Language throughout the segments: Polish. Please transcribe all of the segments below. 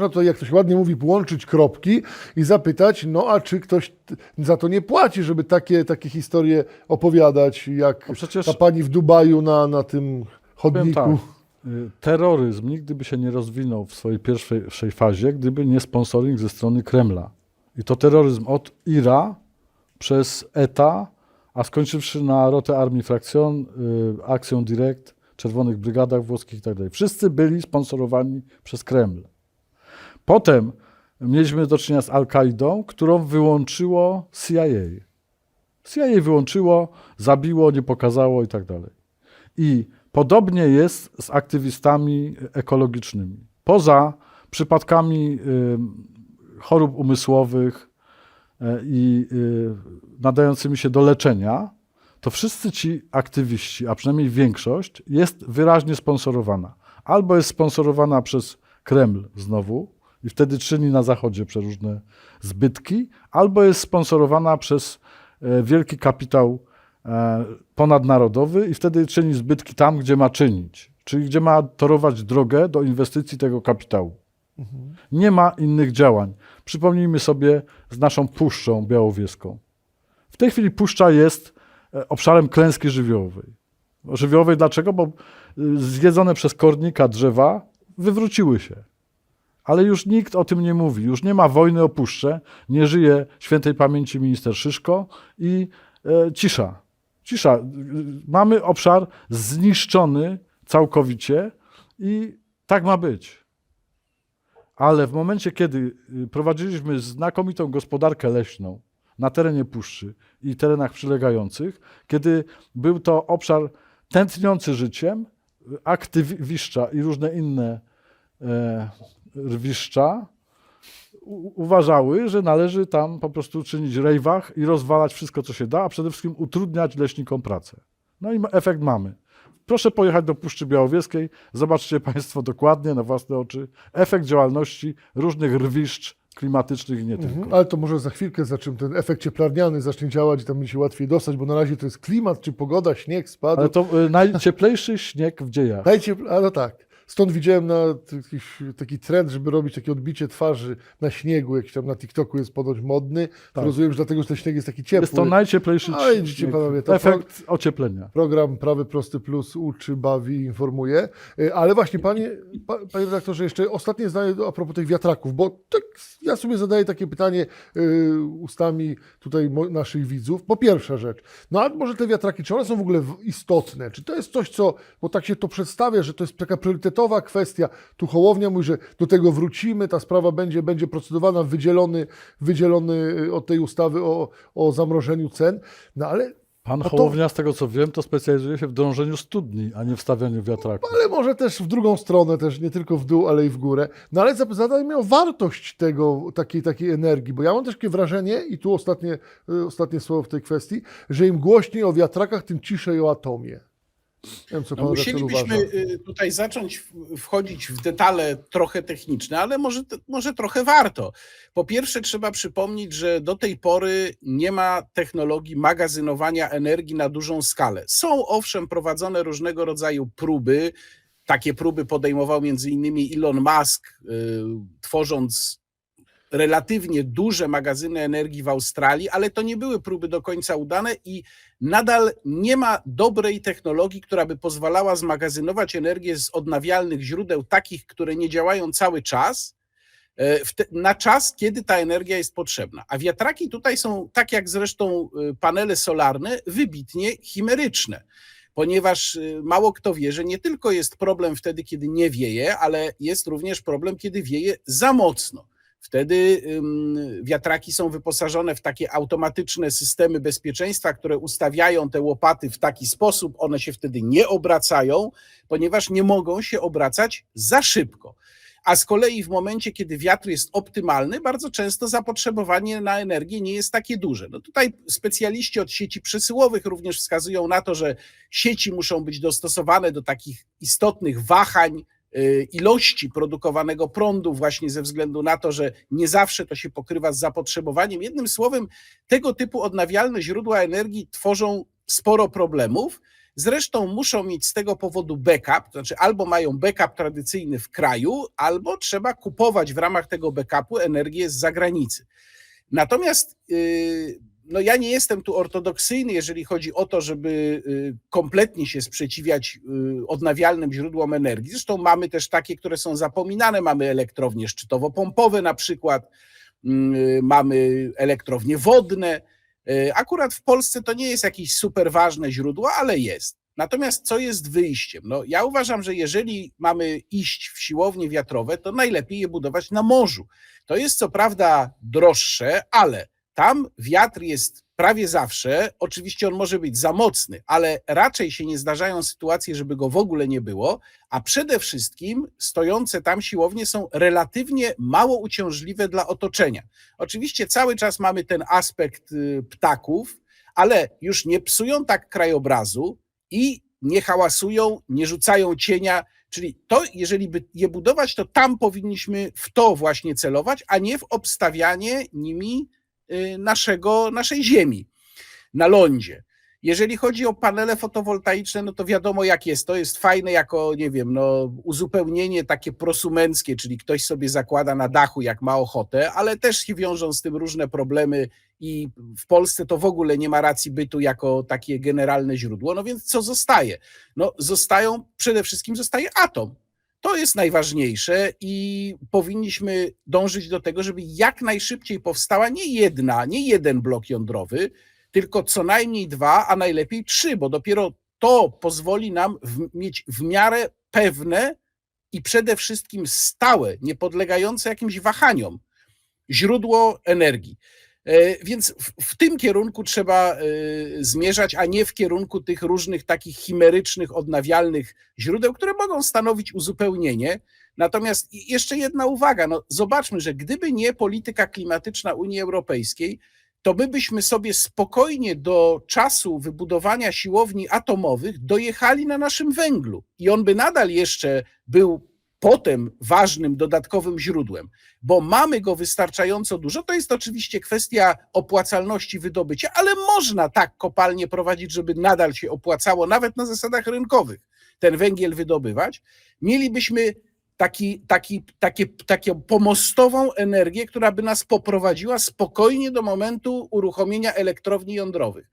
Można tutaj, jak to się ładnie mówi, połączyć kropki i zapytać, no a czy ktoś za to nie płaci, żeby takie, takie historie opowiadać, jak No przecież- ta pani w Dubaju na, na tym chodniku. tak, y, terroryzm nigdy by się nie rozwinął w swojej pierwszej fazie, gdyby nie sponsoring ze strony Kremla. I to terroryzm od IRA przez ETA, a skończywszy na Rotę Armii Fraktion, y, Akcją Direct, Czerwonych Brygadach Włoskich i tak dalej. Wszyscy byli sponsorowani przez Kreml. Potem mieliśmy do czynienia z Al-Kaidą, którą wyłączyło CIA. CIA wyłączyło, zabiło, nie pokazało i tak dalej. I podobnie jest z aktywistami ekologicznymi. Poza przypadkami y, chorób umysłowych y, i y, nadającymi się do leczenia, to wszyscy ci aktywiści, a przynajmniej większość, jest wyraźnie sponsorowana. Albo jest sponsorowana przez Kreml znowu i wtedy czyni na Zachodzie przeróżne zbytki, albo jest sponsorowana przez e, wielki kapitał e, ponadnarodowy i wtedy czyni zbytki tam, gdzie ma czynić, czyli gdzie ma torować drogę do inwestycji tego kapitału. Nie ma innych działań. Przypomnijmy sobie z naszą Puszczą Białowieską. W tej chwili Puszcza jest e, obszarem klęski żywiołowej. Żywiołowej dlaczego? Bo y, zjedzone przez kornika drzewa wywróciły się. Ale już nikt o tym nie mówi. Już nie ma wojny o puszczę. Nie żyje świętej pamięci minister Szyszko i e, cisza. Cisza. Mamy obszar zniszczony całkowicie i tak ma być. Ale w momencie, kiedy y, prowadziliśmy znakomitą gospodarkę leśną na terenie puszczy i terenach przylegających, kiedy był to obszar tętniący życiem, aktywiszcza i różne inne e, rwiszcza uważały, że należy tam po prostu czynić rejwach i rozwalać wszystko, co się da, a przede wszystkim utrudniać leśnikom pracę. No i efekt mamy. Proszę pojechać do Puszczy Białowieskiej, zobaczcie Państwo dokładnie na własne oczy efekt działalności różnych rwiszcz klimatycznych i nie tylko. Mhm. Ale to może za chwilkę, za czym ten efekt cieplarniany zacznie działać i tam mi się łatwiej dostać, bo na razie to jest klimat, czy pogoda, śnieg spadł. Ale to y, najcieplejszy śnieg w dziejach. Dajcie, a no tak. Stąd widziałem na jakiś, taki trend, żeby robić takie odbicie twarzy na śniegu, jakiś tam na TikToku jest ponoć modny. Tak. Rozumiem, że dlatego, że ten śnieg jest taki ciepły. Jest to najcieplejszy Ale widzicie, panowie, to efekt ocieplenia. Program Prawy Prosty Plus uczy, bawi, informuje. Y, Ale właśnie, panie, pa, panie redaktorze, jeszcze ostatnie zdanie a propos tych wiatraków, bo tak ja sobie zadaję takie pytanie y, ustami tutaj naszych widzów. Po pierwsza rzecz, no a może te wiatraki, czy one są w ogóle istotne? Czy to jest coś, co, bo tak się to przedstawia, że to jest taka priorytetowa kwestia. Tu Hołownia mówi, że do tego wrócimy, ta sprawa będzie, będzie procedowana, wydzielony, wydzielony y, od tej ustawy o, o zamrożeniu cen. No ale Pan to- Hołownia, z tego co wiem, to specjalizuje się w drążeniu studni, a nie w stawianiu wiatraków. Ale może też w drugą stronę, też nie tylko w dół, ale i w górę. No ale zap- zadajmy o wartość tego, takiej, takiej energii, bo ja mam też takie wrażenie, i tu ostatnie, y, ostatnie słowo w tej kwestii, że im głośniej o wiatrakach, tym ciszej o atomie. Wiem, No, musielibyśmy y, tutaj zacząć wchodzić w detale trochę techniczne, ale może, może trochę warto. Po pierwsze, trzeba przypomnieć, że do tej pory nie ma technologii magazynowania energii na dużą skalę. Są owszem prowadzone różnego rodzaju próby. Takie próby podejmował między innymi Elon Musk, y, tworząc relatywnie duże magazyny energii w Australii, ale to nie były próby do końca udane i nadal nie ma dobrej technologii, która by pozwalała zmagazynować energię z odnawialnych źródeł, takich, które nie działają cały czas, e, na czas, kiedy ta energia jest potrzebna. A wiatraki tutaj są, tak jak zresztą y, panele solarne, wybitnie chimeryczne. Ponieważ y, mało kto wie, że nie tylko jest problem wtedy, kiedy nie wieje, ale jest również problem, kiedy wieje za mocno. Wtedy wiatraki są wyposażone w takie automatyczne systemy bezpieczeństwa, które ustawiają te łopaty w taki sposób, one się wtedy nie obracają, ponieważ nie mogą się obracać za szybko. A z kolei w momencie, kiedy wiatr jest optymalny, bardzo często zapotrzebowanie na energię nie jest takie duże. No tutaj specjaliści od sieci przesyłowych również wskazują na to, że sieci muszą być dostosowane do takich istotnych wahań ilości produkowanego prądu, właśnie ze względu na to, że nie zawsze to się pokrywa z zapotrzebowaniem. Jednym słowem, tego typu odnawialne źródła energii tworzą sporo problemów. Zresztą muszą mieć z tego powodu backup, to znaczy albo mają backup tradycyjny w kraju, albo trzeba kupować w ramach tego backupu energię z zagranicy. Natomiast yy, no ja nie jestem tu ortodoksyjny, jeżeli chodzi o to, żeby yy, kompletnie się sprzeciwiać yy, odnawialnym źródłom energii. Zresztą mamy też takie, które są zapominane. Mamy elektrownie szczytowo-pompowe na przykład, yy, mamy elektrownie wodne. Akurat w Polsce to nie jest jakieś super ważne źródło, ale jest. Natomiast co jest wyjściem? No, ja uważam, że jeżeli mamy iść w siłownie wiatrowe, to najlepiej je budować na morzu. To jest co prawda droższe, ale tam wiatr jest prawie zawsze. Oczywiście on może być za mocny, ale raczej się nie zdarzają sytuacje, żeby go w ogóle nie było. A przede wszystkim stojące tam siłownie są relatywnie mało uciążliwe dla otoczenia. Oczywiście cały czas mamy ten aspekt y, ptaków, ale już nie psują tak krajobrazu i nie hałasują, nie rzucają cienia. Czyli to, jeżeli by je budować, to tam powinniśmy w to właśnie celować, a nie w obstawianie nimi naszego, naszej ziemi na lądzie. Jeżeli chodzi o panele fotowoltaiczne, no to wiadomo jak jest. To jest fajne jako, nie wiem, no, uzupełnienie takie prosumenckie, czyli ktoś sobie zakłada na dachu, jak ma ochotę, ale też się wiążą z tym różne problemy i w Polsce to w ogóle nie ma racji bytu jako takie generalne źródło. No więc co zostaje? No zostają, przede wszystkim zostaje atom. To jest najważniejsze i powinniśmy dążyć do tego, żeby jak najszybciej powstała nie jedna, nie jeden blok jądrowy, tylko co najmniej dwa, a najlepiej trzy, bo dopiero to pozwoli nam w, mieć w miarę pewne i przede wszystkim stałe, niepodlegające jakimś wahaniom źródło energii. E, Więc w, tym kierunku trzeba e, zmierzać, a nie w kierunku tych różnych takich chimerycznych, odnawialnych źródeł, które mogą stanowić uzupełnienie. Natomiast jeszcze jedna uwaga, no zobaczmy, że gdyby nie polityka klimatyczna Unii Europejskiej, to my byśmy sobie spokojnie do czasu wybudowania siłowni atomowych dojechali na naszym węglu i on by nadal jeszcze był potem ważnym dodatkowym źródłem, bo mamy go wystarczająco dużo. To jest oczywiście kwestia opłacalności wydobycia, ale można tak kopalnie prowadzić, żeby nadal się opłacało, nawet na zasadach rynkowych, ten węgiel wydobywać. Mielibyśmy taki, taki, takie, taką pomostową energię, która by nas poprowadziła spokojnie do momentu uruchomienia elektrowni jądrowych.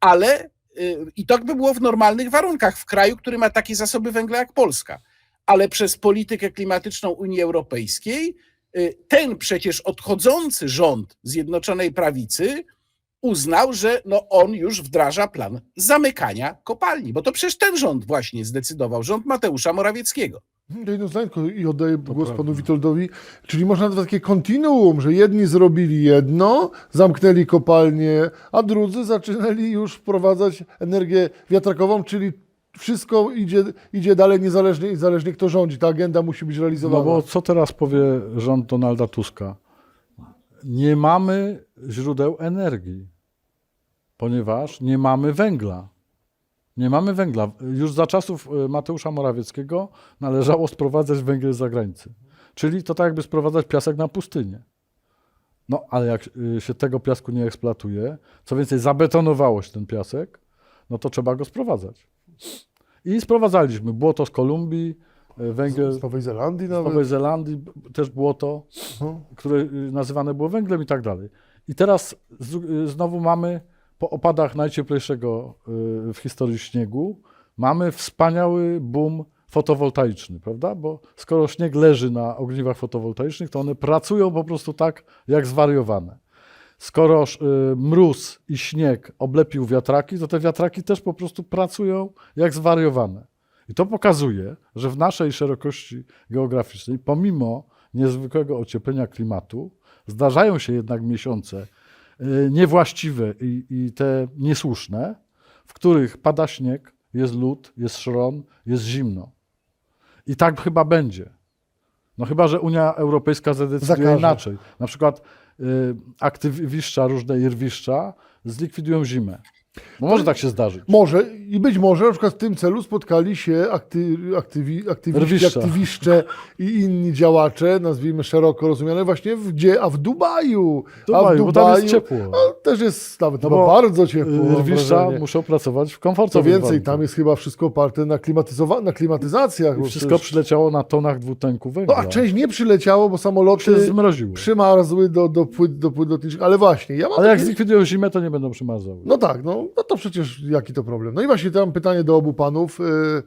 Ale y, i to by było w normalnych warunkach, w kraju, który ma takie zasoby węgla jak Polska. Ale przez politykę klimatyczną Unii Europejskiej y, ten przecież odchodzący rząd Zjednoczonej Prawicy uznał, że no on już wdraża plan zamykania kopalni, bo to przecież ten rząd właśnie zdecydował, rząd Mateusza Morawieckiego. To jedno zdanie tylko i oddaję głos prawda. panu Witoldowi. Czyli można nawet takie kontinuum, że jedni zrobili jedno, zamknęli kopalnię, a drudzy zaczynali już wprowadzać energię wiatrakową, czyli wszystko idzie, idzie dalej niezależnie, niezależnie kto rządzi. Ta agenda musi być realizowana. No bo co teraz powie rząd Donalda Tuska? Nie mamy źródeł energii, ponieważ nie mamy węgla. Nie mamy węgla. Już za czasów y, Mateusza Morawieckiego należało sprowadzać węgiel z zagranicy. Czyli to tak jakby sprowadzać piasek na pustynię. No, ale jak y, się tego piasku nie eksploatuje, co więcej, zabetonowało się ten piasek, no to trzeba go sprowadzać. I sprowadzaliśmy błoto z Kolumbii, y, węgiel Z Nowej Zelandii z nawet. Nowej Zelandii też błoto, No. które y, nazywane było węglem i tak dalej. I teraz z, y, znowu mamy po opadach najcieplejszego y, w historii śniegu, mamy wspaniały boom fotowoltaiczny, prawda? Bo skoro śnieg leży na ogniwach fotowoltaicznych, to one pracują po prostu tak, jak zwariowane. Skoro y, mróz i śnieg oblepił wiatraki, to te wiatraki też po prostu pracują jak zwariowane. I to pokazuje, że w naszej szerokości geograficznej, pomimo niezwykłego ocieplenia klimatu, zdarzają się jednak miesiące y, niewłaściwe i, i te niesłuszne, w których pada śnieg, jest lód, jest szron, jest zimno. I tak chyba będzie. No chyba, że Unia Europejska zadecyduje Zakaże. inaczej. Na przykład aktywiszcza, różne irwiszcza zlikwidują zimę. No może tak się zdarzyć. Może i być może na przykład w tym celu spotkali się akty, aktywi, aktywiści, aktywiszcze i inni działacze, nazwijmy szeroko rozumiane, właśnie w, gdzie, a w Dubaju. a w Dubaju, bo tam jest ciepło. a też jest nawet No bo, bardzo ciepło. mam Rwiszcza muszą pracować w Co komfortowych więcej, warunkach. tam jest chyba wszystko oparte na, klimatyzowa- na klimatyzacjach. I wszystko przecież- przyleciało na tonach dwutlenku węgla. No a część nie przyleciało, bo się samoloty zmroziło. przymarzły do, do, płyt, do płyt lotniczych. Ale właśnie, ja mam Ale jak takie- zlikwidują zimę, to nie będą przymarzały. No tak, no, no to przecież jaki to problem. No i właśnie tam pytanie do obu panów. Yy,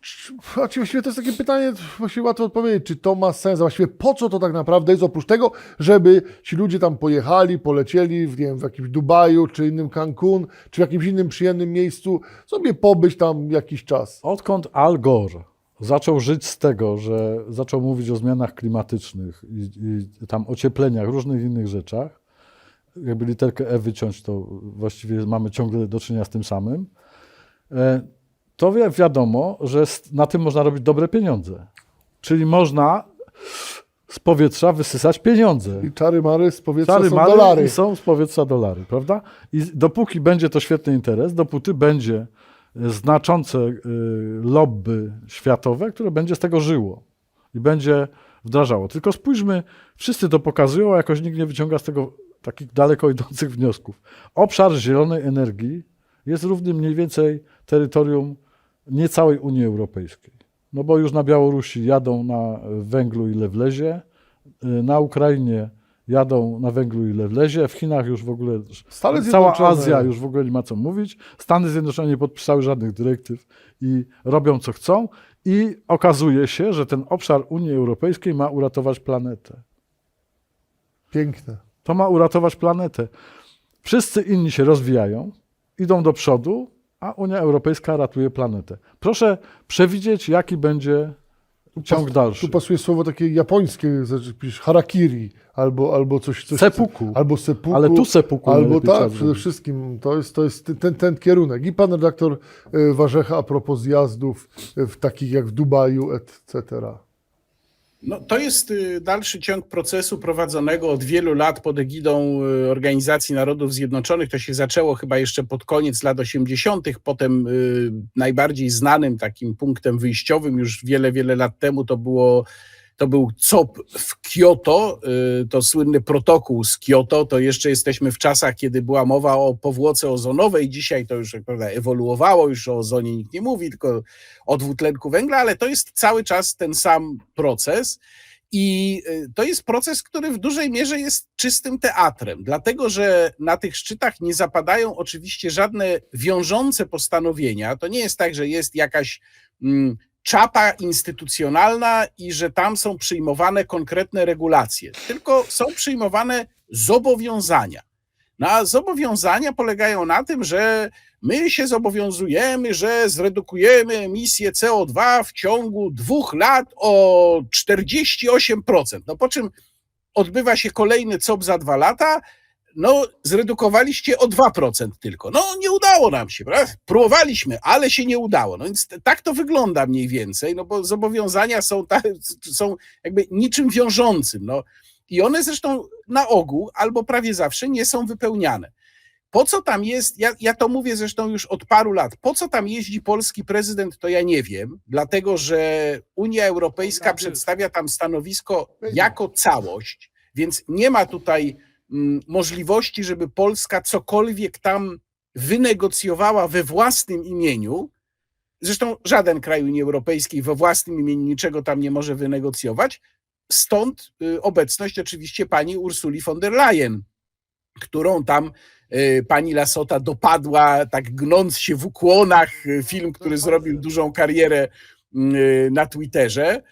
czy- a czy właściwie to jest takie pytanie, właściwie łatwo odpowiedzieć, czy to ma sens, właściwie po co to tak naprawdę jest, oprócz tego, żeby ci ludzie tam pojechali, polecieli w, nie wiem, w jakimś Dubaju, czy innym Cancun, czy w jakimś innym przyjemnym miejscu, sobie pobyć tam jakiś czas. Odkąd Al Gore zaczął żyć z tego, że zaczął mówić o zmianach klimatycznych i, i tam ociepleniach, różnych innych rzeczach, jakby literkę E wyciąć, to właściwie mamy ciągle do czynienia z tym samym, e, to wi- wiadomo, że na tym można robić dobre pieniądze. Czyli można z powietrza wysysać pieniądze. I czary mary z powietrza Czary są mary dolary. i są z powietrza dolary, prawda? I dopóki będzie to świetny interes, dopóty będzie e, znaczące y, lobby światowe, które będzie z tego żyło i będzie wdrażało. Tylko spójrzmy, wszyscy to pokazują, a jakoś nikt nie wyciąga z tego takich daleko idących wniosków. Obszar zielonej energii jest równy mniej więcej terytorium niecałej Unii Europejskiej. No bo już na Białorusi jadą na węglu ile wlezie, y, na Ukrainie jadą na węglu ile wlezie, w Chinach już w ogóle Stany cała. Azja już w ogóle nie ma co mówić. Stany Zjednoczone nie podpisały żadnych dyrektyw i robią co chcą i okazuje się, że ten obszar Unii Europejskiej ma uratować planetę. Piękne. To ma uratować planetę. Wszyscy inni się rozwijają, idą do przodu, a Unia Europejska ratuje planetę. Proszę przewidzieć, jaki będzie ciąg dalszy. Tu pasuje słowo takie japońskie, pisz harakiri, albo, albo coś, coś Seppuku. albo sepuku. Ale tu sepuku Albo tak, przede wszystkim to jest, to jest ten, ten kierunek. I pan redaktor e, Warzecha a propos zjazdów e, w takich jak w Dubaju, etc. No, to jest y, dalszy ciąg procesu prowadzonego od wielu lat pod egidą y, Organizacji Narodów Zjednoczonych. To się zaczęło chyba jeszcze pod koniec lat 80., potem y, najbardziej znanym takim punktem wyjściowym już wiele, wiele lat temu to było. To był COP w Kioto, y, to słynny protokół z Kioto. To jeszcze jesteśmy w czasach, kiedy była mowa o powłoce ozonowej. Dzisiaj to już prawda, ewoluowało, już o ozonie nikt nie mówi, tylko o dwutlenku węgla, ale to jest cały czas ten sam proces. I y, to jest proces, który w dużej mierze jest czystym teatrem, dlatego że na tych szczytach nie zapadają oczywiście żadne wiążące postanowienia. To nie jest tak, że jest jakaś mm, czapa instytucjonalna i że tam są przyjmowane konkretne regulacje, tylko są przyjmowane zobowiązania. No a zobowiązania polegają na tym, że my się zobowiązujemy, że zredukujemy emisję CO2 w ciągu dwóch lat o 48%. No po czym odbywa się kolejny COP za dwa lata, no zredukowaliście o 2% tylko. No nie udało nam się, prawda? Próbowaliśmy, ale się nie udało. No więc tak to wygląda mniej więcej, no bo zobowiązania są, ta, są jakby niczym wiążącym. No. I one zresztą na ogół albo prawie zawsze nie są wypełniane. Po co tam jest, ja, ja to mówię zresztą już od paru lat, po co tam jeździ polski prezydent, to ja nie wiem, dlatego że Unia Europejska przedstawia tam stanowisko jako całość, więc nie ma tutaj możliwości, żeby Polska cokolwiek tam wynegocjowała we własnym imieniu. Zresztą żaden kraj Unii Europejskiej we własnym imieniu niczego tam nie może wynegocjować. Stąd y, obecność oczywiście pani Ursuli von der Leyen, którą tam y, pani Lasota dopadła, tak gnąc się w ukłonach. y, Film, który zrobił dużą karierę na Twitterze.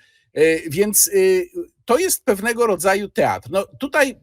Więc to jest pewnego rodzaju teatr. No tutaj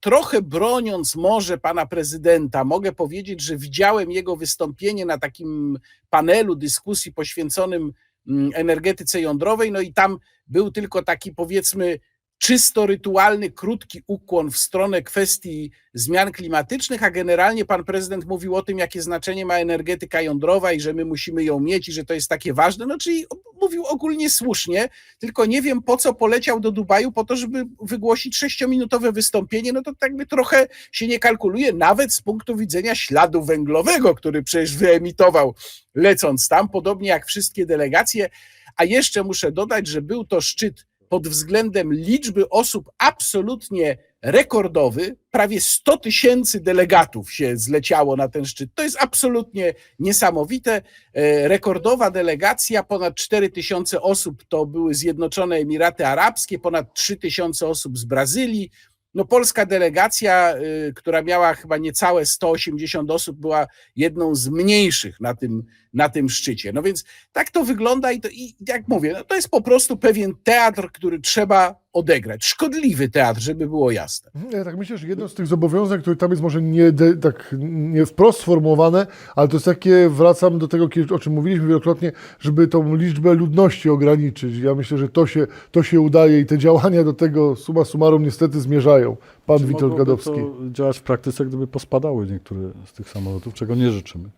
trochę broniąc może pana prezydenta, mogę powiedzieć, że widziałem jego wystąpienie na takim panelu dyskusji poświęconym mm, energetyce jądrowej, no i tam był tylko taki powiedzmy czysto rytualny, krótki ukłon w stronę kwestii zmian klimatycznych, a generalnie pan prezydent mówił o tym, jakie znaczenie ma energetyka jądrowa i że my musimy ją mieć i że to jest takie ważne. No czyli mówił ogólnie słusznie, tylko nie wiem po co poleciał do Dubaju, po to, żeby wygłosić sześciominutowe wystąpienie, no to tak by trochę się nie kalkuluje, nawet z punktu widzenia śladu węglowego, który przecież wyemitował lecąc tam, podobnie jak wszystkie delegacje. A jeszcze muszę dodać, że był to szczyt pod względem liczby osób absolutnie rekordowy. Prawie 100 tysięcy delegatów się zleciało na ten szczyt. To jest absolutnie niesamowite. E, Rekordowa delegacja, ponad 4 tysiące osób to były Zjednoczone Emiraty Arabskie, ponad 3 tysiące osób z Brazylii. No, polska delegacja, y, która miała chyba niecałe 180 osób, była jedną z mniejszych na tym, na tym szczycie. No więc tak to wygląda i, to, i jak mówię, no to jest po prostu pewien teatr, który trzeba odegrać. Szkodliwy teatr, żeby było jasne. Ja tak myślę, że jedno z tych zobowiązań, które tam jest może nie, de, tak, nie wprost sformułowane, ale to jest takie, wracam do tego, o czym mówiliśmy wielokrotnie, żeby tą liczbę ludności ograniczyć. Ja myślę, że to się, to się udaje i te działania do tego summa summarum niestety zmierzają. Pan Czy Witold Gadowski. to działać w praktyce, gdyby pospadały niektóre z tych samolotów, czego nie życzymy.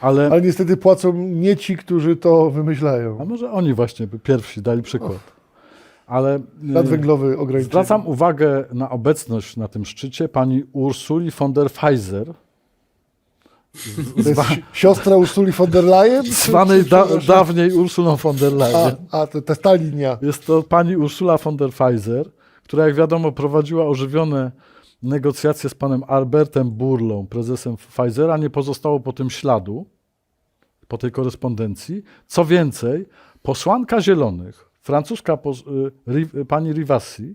Ale, Ale niestety płacą nie ci, którzy to a wymyślają. może oni właśnie by pierwsi dali przykład. Ale y, Nadwęglowy ograniczenie. zwracam uwagę na obecność na tym szczycie pani Ursuli von der Pfizer, si- siostra Ursuli von der Leyen? Zwanej da, dawniej Ursulą von der Leyen. A, a to, to ta linia. Jest to pani Ursula von der Pfizer, która jak wiadomo prowadziła ożywione negocjacje z panem Albertem Burlą, prezesem Pfizera. Nie pozostało po tym śladu, po tej korespondencji. Co więcej, posłanka Zielonych, francuska pos, y, pani Rivasi,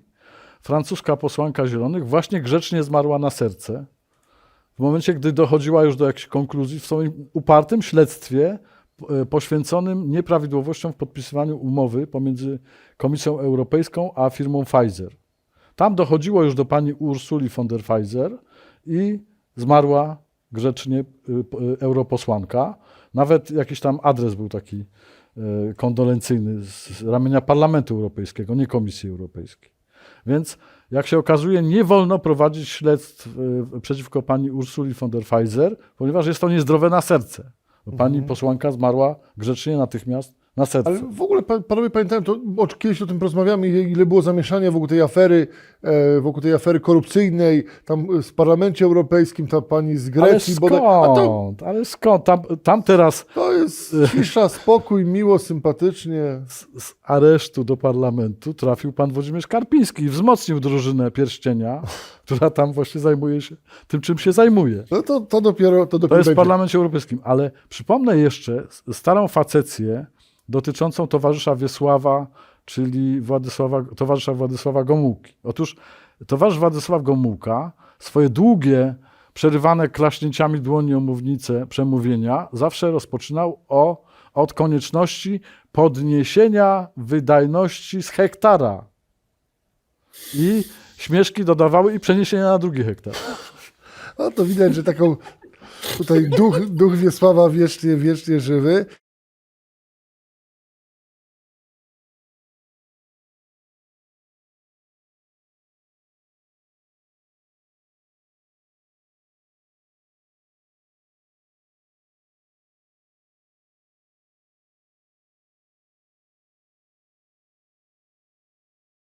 francuska posłanka Zielonych właśnie grzecznie zmarła na serce. W momencie, gdy dochodziła już do jakichś konkluzji w swoim upartym śledztwie e, poświęconym nieprawidłowościom w podpisywaniu umowy pomiędzy Komisją Europejską a firmą Pfizer. Tam dochodziło już do pani Ursuli von der Pfizer i zmarła grzecznie y, y, europosłanka. Nawet jakiś tam adres był taki e, kondolencyjny z ramienia Parlamentu Europejskiego, nie Komisji Europejskiej. Więc jak się okazuje, nie wolno prowadzić śledztw y, przeciwko pani Ursuli von der Pfizer, ponieważ jest to niezdrowe na serce. Pani posłanka zmarła grzecznie natychmiast na serce. Ale w ogóle pan- panowie pamiętają, to o, kiedyś o tym porozmawiamy, ile było zamieszania wokół tej afery, e, wokół tej afery korupcyjnej, tam e, w Parlamencie Europejskim, ta pani z Ale Grecji. bodaj- a to, skąd? Ale skąd? Tam, tam teraz to jest cisza, spokój, miło, sympatycznie. z, z aresztu do parlamentu trafił pan Włodzimierz Karpiński i wzmocnił drużynę pierścienia, która tam właśnie zajmuje się tym, czym się zajmuje. No to, to dopiero to To dopiero jest w. Parlamencie Europejskim. Ale przypomnę jeszcze starą facecję dotyczącą towarzysza Wiesława, czyli Władysława, towarzysza Władysława Gomułki. Otóż towarzysz Władysław Gomułka swoje długie, przerywane klaśnięciami dłoni o mównicę przemówienia zawsze rozpoczynał o, od konieczności podniesienia wydajności z hektara. I śmieszki dodawały i przeniesienia na drugi hektar. No to widać, że taką tutaj duch, duch Wiesława wiecznie, wiecznie żywy.